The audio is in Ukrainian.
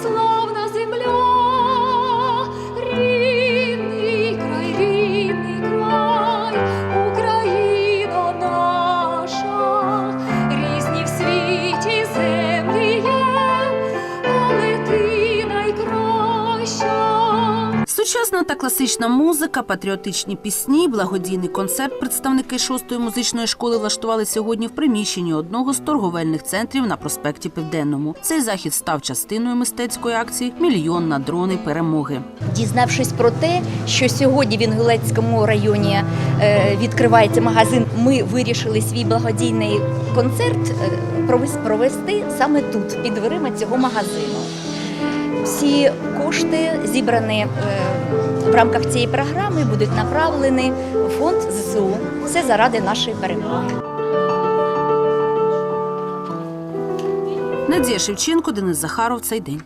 Словно! Народна та класична музика, патріотичні пісні, благодійний концерт представники шостої музичної школи влаштували сьогодні в приміщенні одного з торговельних центрів на проспекті Південному. Цей захід став частиною мистецької акції Мільйон на дрони перемоги. Дізнавшись про те, що сьогодні в Інгулецькому районі е, відкривається магазин, ми вирішили свій благодійний концерт е, провести саме тут, під дверима цього магазину. Всі кошти зібрані е, в рамках цієї програми будуть направлені в фонд ЗСУ. Все заради нашої перемоги. Надія Шевченко, Денис Захаров. Цей день.